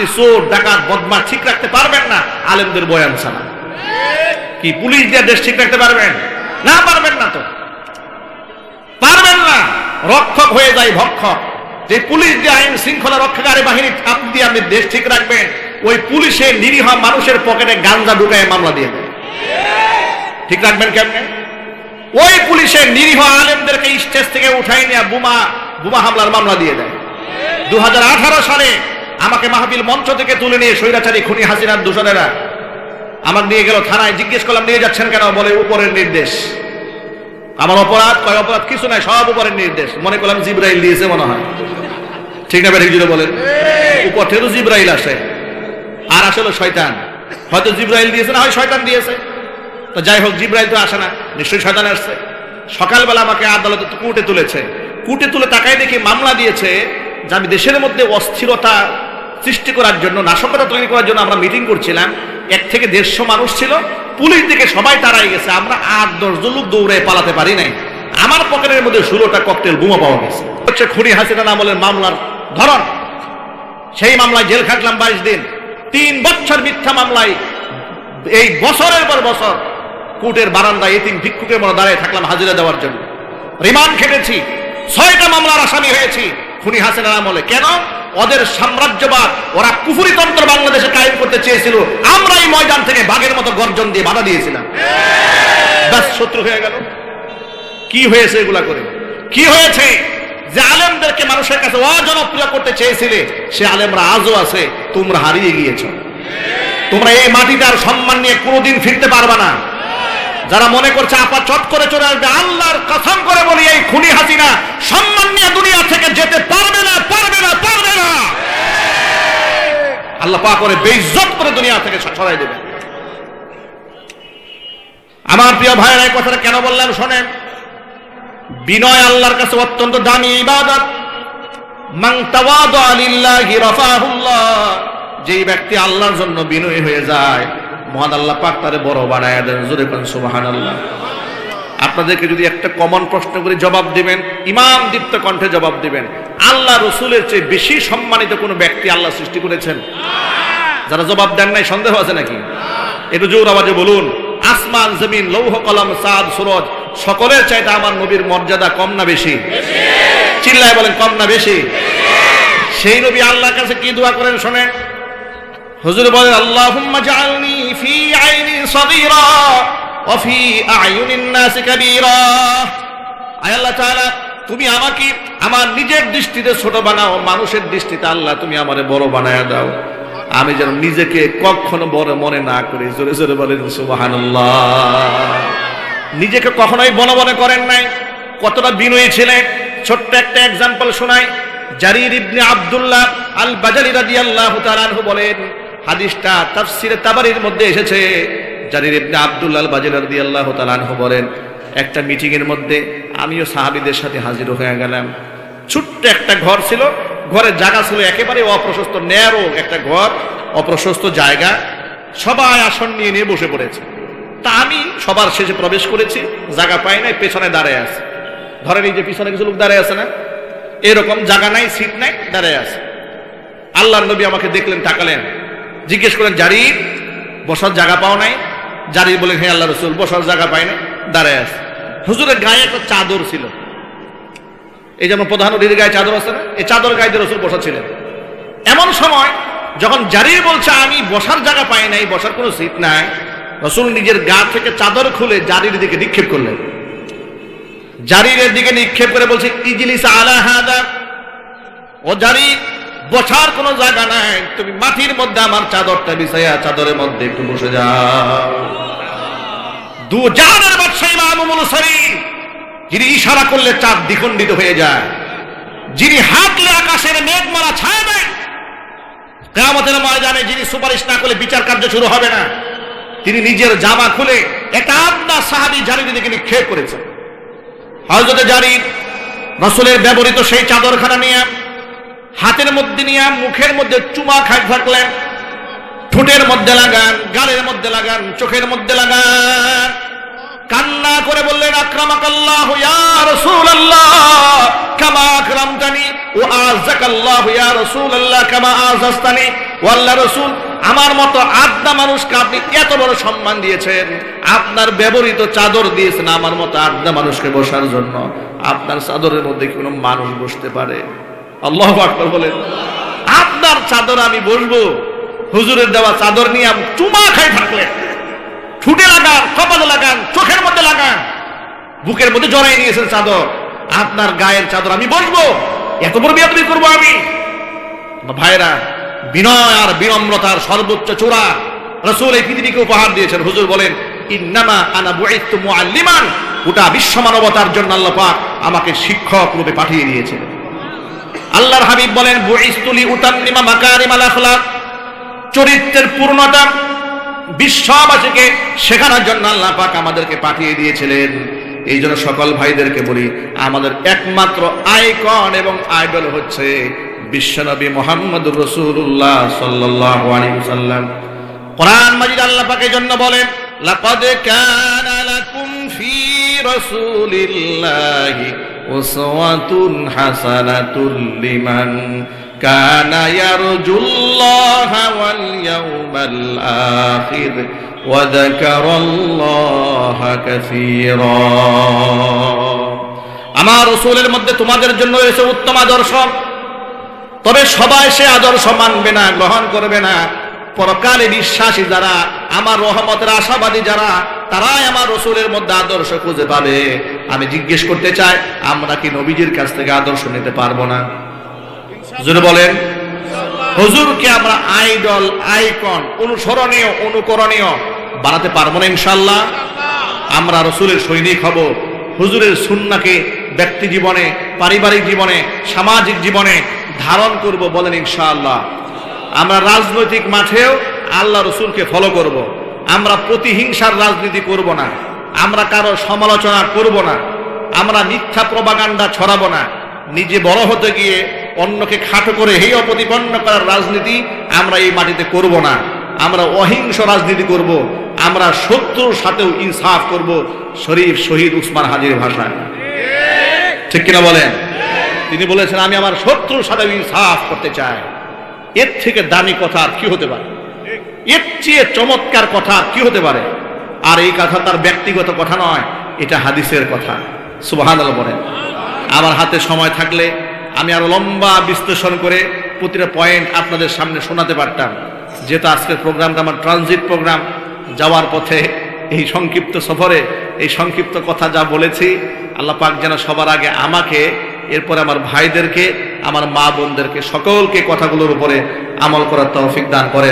আপনি চোর, ডাকাত বদমা ঠিক রাখতে পারবেন না, আলেমদের বয়ান ছাড়া কি পুলিশ দিয়ে দেশ ঠিক রাখতে পারবেন? না পারবেন না তো। পারবেন না। রক্ষক হয়ে যায় ভক্ষক। যে পুলিশ দিয়ে আইন শৃঙ্খলা রক্ষাকারী বাহিনী আপনি দিয়ে আপনি দেশ ঠিক রাখবেন, ওই পুলিশের নিরীহ মানুষের পকেটে গাঞ্জা ঢুকায় মামলা দিয়ে দেয় ঠিক রাখবেন কেমনে? ওই পুলিশের নিরীহ আলেমদেরকে স্টেজ থেকে উঠাই নিয়ে বোমা বোমা হামলার মামলা দিয়ে দেয়। দু হাজার আঠারো সালে আমাকে মাহবিল মঞ্চ থেকে তুলে নিয়ে স্বৈরাচারী খুনি হাসিনার দূষণেরা আমার নিয়ে গেল থানায় জিজ্ঞেস করলাম নিয়ে যাচ্ছেন কেন? বলে উপরের নির্দেশ। আমার অপরাধ কয় অপরাধ? কিছু নাই সব উপরের নির্দেশ। মনে করলাম জিব্রাইল দিয়েছে মনে হয়। ঠিক না জুড়ে বলেন। উপর থেকেও জিব্রাইল আসে। আর আসলে শয়তান। হয়তো জিব্রাইল দিয়েছে না হয় শয়তান দিয়েছে। তো যাই হোক জিব্রাইল তো আসে না। নিশ্চয়ই শয়তান আসছে। সকালবেলা আমাকে আদালতে কুটে তুলেছে। কুটে তুলে তাকাই দেখি মামলা দিয়েছে যে আমি দেশের মধ্যে অস্থিরতা সৃষ্টি করার জন্য, নাশকতা তৈরি করার জন্য আমরা মিটিং করছিলাম। এক থেকে দেড়শো মানুষ ছিল। পুলিশ দিকে সবাই তাড়াই গেছে। আমরা আট দশজন লোক দৌড়ে পালাতে পারি নাই। আমার পকেটের মধ্যে ষোলোটা ককটেল বোমা পাওয়া গেছে। হচ্ছে খুনি হাসিনা নামলের মামলার ধরন। সেই মামলায় জেল খাটলাম বাইশ দিন। তিন বছর মিথ্যা মামলায়। এই বছরের পর বছর কোর্টের বারান্দায় এই তিন ভিক্ষুকের মতো দাঁড়িয়ে থাকলাম হাজিরা দেওয়ার জন্য। রিমান্ড খেটেছি। ছয়টা মামলার আসামি হয়েছি খুনি হাসিনার আমলে। কেন? ওদের সাম্রাজ্যবাদ, ওরা কুফুরিতন্ত্র বাংলাদেশে কায়েম করতে চেয়েছিল। আমরা এই ময়দান থেকে বাঘের মতো গর্জন দিয়ে বাধা দিয়েছিলাম। ব্যাস, শত্রু হয়ে গেল। কি হয়েছে এগুলা করে? কি হয়েছে? যে আলেমদেরকে মানুষের কাছে অজনপ্রিয় করতে চেয়েছিলে, সে আলেমরা আজও আছে, তোমরা হারিয়ে গিয়েছ। তোমরা এই মাটিটার সম্মান নিয়ে কোনোদিন ফিরতে পারবে না। যারা মনে করছে আপা চট করে চলে আসবে, আল্লাহর কসম করে বলি, এই খুনি হাসিনা সম্মান নিয়ে দুনিয়া থেকে যেতে পারবে না পারবে না পারবে না। আল্লাহ পা করে বেইজ্জত করে দুনিয়া থেকে সরাই দেবে আমার প্রিয় ভাইয়েরা, এই কথাটা কেন বললাম শোনেন? বিনয় আল্লাহর কাছে অত্যন্ত দামি ইবাদত। যেই ব্যক্তি আল্লাহর জন্য বিনয়ী হয়ে যায় মহান আল্লাহ বড় বানায় আপনাদেরকে যদি একটা কমন প্রশ্ন করে জবাব দিবেন, ইমাম দীপ্ত কণ্ঠে জবাব দিবেন, আল্লাহ রসুলের চেয়ে বেশি সম্মানিত কোনো ব্যক্তি আল্লাহ সৃষ্টি করেছেন? যারা জবাব দেন নাই, সন্দেহ আছে নাকি? একটু জোর আওয়াজে বলুন, আসমান, জমিন, লৌহ, কলম, সাদ, সুরজ, সকলের চাইতে আমার নবীর মর্যাদা কম না বেশি? চিল্লায় বলেন, কম না বেশি? সেই নবী আল্লাহর কাছে কি দোয়া করেন শোনেন? হুজুর বলেন, আল্লাহুম্মা জাআলনি ফি আইনি সগীরা ওয়া ফি আয়ুনিন নাস কাবীরা। আয় আল্লাহ তাআলা, তুমি আমাকে আমার নিজের দৃষ্টিতে ছোট বানাও, মানুষের দৃষ্টিতে আল্লাহ তুমি আমারে বড় বানায়া দাও। আমি যেন নিজেকে কখনো বড় মনে না করি। জোরে জোরে বলেন, সুবহানাল্লাহ। নিজেকে কখনোই বন মনে করেন নাই। কতটা বিনয়ী ছিলেন ছোট্ট একটা এক্সাম্পল শোনাই। জারির ইবনে আব্দুল্লাহ আল বাজালি রাদিয়াল্লাহু তাআলা বলেন হাদিসটা তাফসিরে তাবারির মধ্যে এসেছে। জারির ইবনে আব্দুল্লাহ বাজালি রাদিয়াল্লাহু তাআলা আনহু বলেন, একটা মিটিং এর মধ্যে আমিও সাহাবীদের সাথে হাজির হয়ে গেলাম। ছোট্ট একটা ঘর ছিল, ঘরের জায়গা ছিল একেবারে অপ্রশস্ত, ন্যারো একটা ঘর, অপ্রশস্ত জায়গা। সবাই আসন নিয়ে নিয়ে বসে পড়েছে। তা আমি সবার শেষে প্রবেশ করেছি, জায়গা পাই নাই, পেছনে দাঁড়ায় আছে। ধরেন এই যে পিছনে কিছু লোক দাঁড়ায় আছে না? এরকম জায়গা নাই, সিট নাই, দাঁড়ায় আছে। আল্লাহ নবী আমাকে দেখলেন, তাকালেন। জিজ্ঞেস করেন জারির, বসার জায়গা পাও নাই? জারির বলেন হে আল্লাহ রসুল, বসার জায়গা পাই না দাঁড়ায় আছে। হুজুরের গায়ে একটা চাদর ছিল। এই যেমন প্রধান অতিথির গায়ে চাদর আছে না, এই চাদর গায়ে রসুল বসা ছিলেন এমন সময় যখন জারির বলছে, আমি বসার জায়গা পাই নাই, বসার কোনো সিট নাই, রসুল নিজের গা থেকে চাদর খুলে জারির দিকে নিক্ষেপ করলেন। জারিরের দিকে নিক্ষেপ করে বলছে, ইজলিস আলা হাদা। ও জারি বসার কোনো জায়গা নাই। তুমি মাটির মধ্যে আমার চাদরটা বিছাইয়া চাদরের মধ্যে একটু বসে যাও। দু যিনি ইশারা করলে চাঁদ দ্বিখণ্ডিত হয়ে যায়। যিনি হাতলে আকাশের মেঘ মারা ছায়া দেয়। কেয়ামতের ময়দানে যিনি সুপারিশ না করলে বিচার কার্য শুরু হবে না, তিনি নিজের জামা খুলে আবদা সাহাবি জারির দিকে নিক্ষেপ করেছেন। হজরতে জারি রসুলের ব্যবহৃত সেই চাদরখানা নিয়ে হাতের মধ্যে নিয়ে, মুখের মধ্যে চুমা খাই থাকলেন ঠোঁটের মধ্যে লাগান, গালের মধ্যে লাগান, চোখের মধ্যে লাগান। কান্না করে বললেন, আক্রামাকাল্লাহ ইয়া রাসূলুল্লাহ, কামা আকরামতানি ও আযাকাল্লাহ ইয়া রাসূলুল্লাহ, কামা ও আল্লাহ রাসূল, আমার মতো আড্ডা মানুষকে আপনি এত বড় সম্মান দিয়েছেন। আপনার ব্যবহৃত চাদর দিয়েছেন আমার মতো আড্ডা মানুষকে বসার জন্য। আপনার চাদরের মধ্যে কোনো মানুষ বসতে পারে। আল্লাহ আকবার বলেন আপনার চাদর আমি বসবো হুজুরের দেওয়া চাদর নিয়ে আমি চুমা খাই থাকলে ঠুটে লাগান, কপালে লাগান, চোখের মধ্যে লাগান। বুকের মধ্যে জড়াই নিয়েছেন চাদর। আপনার গায়ের চাদর আমি বসবো এত বড় বিয়া বিয়াদবি করব আমি। ভাইরা বিনয় আর বিনম্রতার সর্বোচ্চ চূড়া। রসুল এই পৃথিবীকে উপহার দিয়েছেন। হুজুর বলেন, ইন্নামা আনা বুইতু মুআল্লিমান। গোটা বিশ্ব মানবতার জন্য আল্লাহ পাক আমাকে শিক্ষক রূপে পাঠিয়ে দিয়েছেন। আল্লাহর হাবিব বলেন, বুইস্তুলি উতাম্মিমা মাকারিমাল আখলাক। চরিত্রের পূর্ণতা বিশ্ববাসীকে শেখানোর জন্য আল্লাহ পাক আমাদেরকে পাঠিয়ে দিয়েছিলেন। এই জন্য সকল ভাইদেরকে বলি, আমাদের একমাত্র আইকন এবং আইডল হচ্ছে বিশ্বনবী মোহাম্মদ রসুল্লাহ সাল্লাহ আলাইহি কোরআন মাজিদ আল্লাহ পাকের জন্য বলেন, লাকাদ কানা লাকুম ফি রাসূলিল্লাহি উসওয়াতুন হাসানাতুল লিমান কানা ইয়ারজুল্লাহা ওয়াল ইয়াউমাল আখির ওয়া যাকারাল্লাহা কাসীরা। আমার রসুলের মধ্যে তোমাদের জন্য রয়েছে উত্তম আদর্শ। তবে সবাই সে আদর্শ মানবে না, গ্রহণ করবে না। পরকালে বিশ্বাসী যারা, আমার রহমতের আশাবাদী যারা তারাই আমার রসুলের মধ্যে আদর্শ খুঁজে পাবে। আমি জিজ্ঞেস করতে চাই, আমরা কি নবীজির কাছ থেকে আদর্শ নিতে পারব না? বলেন। হুজুরকে আমরা আইডল, আইকন, অনুসরণীয়, অনুকরণীয় বানাতে পারব না ইনশাল্লাহ আমরা রসুলের সৈনিক হব। হুজুরের সুন্নাকে ব্যক্তি জীবনে, পারিবারিক জীবনে, সামাজিক জীবনে ধারণ করব বলেন ইনশাআল্লাহ। আমরা রাজনৈতিক মাঠেও আল্লাহ রসুলকে ফলো করব। আমরা প্রতিহিংসার রাজনীতি করব না। আমরা কারও সমালোচনা করব না। আমরা মিথ্যা প্রবাগান্ডা ছড়াবো না। নিজে বড় হতে গিয়ে অন্যকে খাটো করে হেয় প্রতিপন্ন করার রাজনীতি আমরা এই মাটিতে করব না। আমরা অহিংস রাজনীতি করব। আমরা শত্রুর সাথেও ইনসাফ করব। শরীফ শহীদ উসমান হাজির ভাষায়। ঠিক কিনা বলেন? তিনি বলেছেন, আমি আমার শত্রুর সাথে ইনসাফ করতে চাই। এর থেকে দামি কথা আর কি হতে পারে? এর চেয়ে চমৎকার কথা কি হতে পারে? আর এই কথা তার ব্যক্তিগত কথা নয়, এটা হাদিসের কথা। সুবাহান বলেন। আমার হাতে সময় থাকলে আমি আরও লম্বা বিশ্লেষণ করে প্রতিটা পয়েন্ট আপনাদের সামনে শোনাতে পারতাম। যেহেতু আজকের প্রোগ্রামটা আমার ট্রানজিট প্রোগ্রাম, যাওয়ার পথে এই সংক্ষিপ্ত সফরে এই সংক্ষিপ্ত কথা যা বলেছি, আল্লাহ পাক যেন সবার আগে আমাকে, এরপরে আমার ভাইদেরকে, আমার মা বোনদেরকে, সকলকে কথাগুলোর উপরে আমল করার তৌফিক দান করে